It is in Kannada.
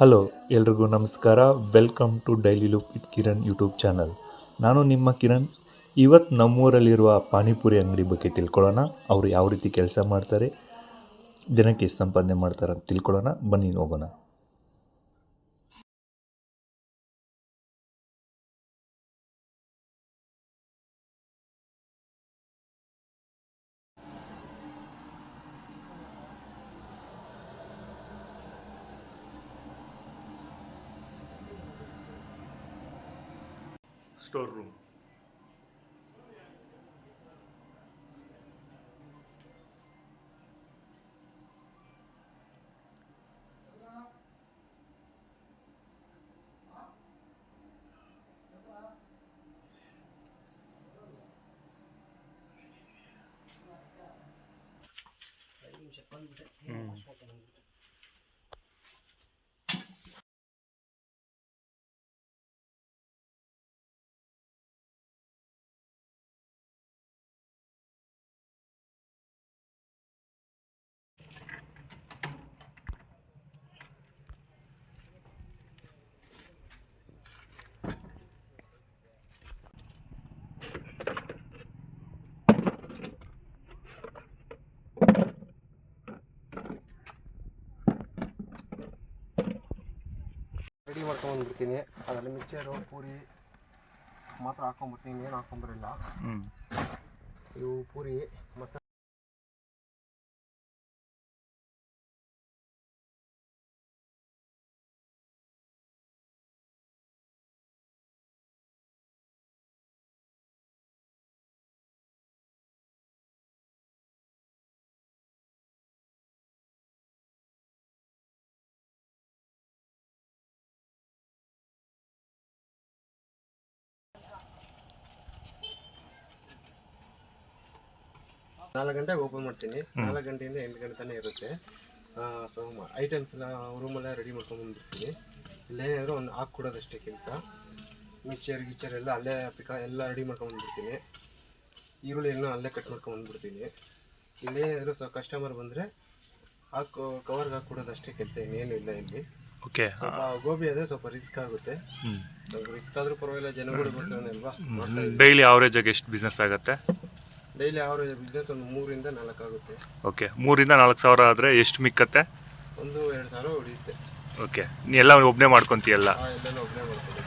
ಹಲೋ, ಎಲ್ರಿಗೂ ನಮಸ್ಕಾರ. Welcome to daily look with Kiran YouTube channel ನಾನು ನಿಮ್ಮ ಕಿರಣ್. ಇವತ್ತು ನಮ್ಮೂರಲ್ಲಿರುವ ಪಾನಿಪುರಿ ಅಂಗಡಿ ಬಗ್ಗೆ ತಿಳ್ಕೊಳ್ಳೋಣ. ಅವರು ಯಾವ ರೀತಿ ಕೆಲಸ ಮಾಡ್ತಾರೆ ಜನಕ್ಕೆ ಸಂಪಾದನೆ ಮಾಡ್ತಾರೆ ಅಂತ ತಿಳ್ಕೊಳ್ಳೋಣ. ಬನ್ನಿ, ಹೋಗೋಣ. storeroom. Hmm. ರೆಡಿ ಮಾಡ್ಕೊಂಡ್ಬಿಡ್ತೀನಿ ಅದರಲ್ಲಿ ಮಿಕ್ಚರು ಪೂರಿ ಮಾತ್ರ ಹಾಕೊಂಬಿಡ್ತೀನಿ ಏನು ಹಾಕೊಂಬರಿಲ್ಲ ಇವು ಪೂರಿ ಮಸಾಲೆ. ನಾಲ್ಕು ಗಂಟೆಗೆ ಓಪನ್ ಮಾಡ್ತೀನಿ. ನಾಲ್ಕು ಗಂಟೆಯಿಂದ ಎಂಟು ಗಂಟೆ ತನಕ ಇರುತ್ತೆ. ಸೊ ಐಟಮ್ಸ್ ಎಲ್ಲ ರೂಮಲ್ಲೇ ರೆಡಿ ಮಾಡ್ಕೊಂಬಂದ್ಬಿಡ್ತೀನಿ ಇಲ್ಲೇನಾದರೂ ಒಂದು ಹಾಕ್ಕೊಡೋದಷ್ಟೇ ಕೆಲಸ. ಮಿಕ್ಚರ್ ಗಿಚ್ಚರ್ ಎಲ್ಲ ಅಲ್ಲೇ ಪಿಕ ಎಲ್ಲ ರೆಡಿ ಮಾಡ್ಕೊಂಬಂದ್ಬಿಡ್ತೀನಿ ಈರುಳ್ಳಿ ಎಲ್ಲ ಅಲ್ಲೇ ಕಟ್ ಮಾಡ್ಕೊಂಬಂದ್ಬಿಡ್ತೀನಿ ಇಲ್ಲೇನಾದರೂ ಸೊ ಕಸ್ಟಮರ್ ಬಂದರೆ ಹಾಕೋ ಕವರ್ಗೆ ಹಾಕ್ಕೊಡೋದಷ್ಟೇ ಕೆಲಸ ಇನ್ನೇನು ಇಲ್ಲ ಇಲ್ಲಿ. ಓಕೆ ಗೋಬಿ ಆದರೆ ಸ್ವಲ್ಪ ರಿಸ್ಕ್ ಆಗುತ್ತೆ. ರಿಸ್ಕ್ ಆದರೂ ಪರವಾಗಿಲ್ಲ ಜನಗಳಿಗೋಸ್ಕರನೇ ಅಲ್ವಾ? ಡೈಲಿ ಆವರೇಜಾಗಿ ಆಗಿ ಎಷ್ಟು ಬಿಸ್ನೆಸ್ ಆಗುತ್ತೆ? ಡೈಲಿ ಅವರೇಜ್ ಬಿಸ್ನೆಸ್ ಒಂದು ಮೂರಿಂದ ನಾಲ್ಕು ಆಗುತ್ತೆ ಓಕೆ ಮೂರಿಂದ ನಾಲ್ಕು ಸಾವಿರ ಆದರೆ ಎಷ್ಟು ಮಿಕ್ಕತ್ತೆ? ಒಂದು ಎರಡು ಸಾವಿರ ಉಳಿಯುತ್ತೆ. ಓಕೆ ನೀ ಎಲ್ಲ ಒಬ್ಬನೇ ಮಾಡ್ಕೊತೀಯಲ್ಲ? ಆ, ಒಬ್ಬನೇ ಮಾಡ್ಕೋಬೇಕು.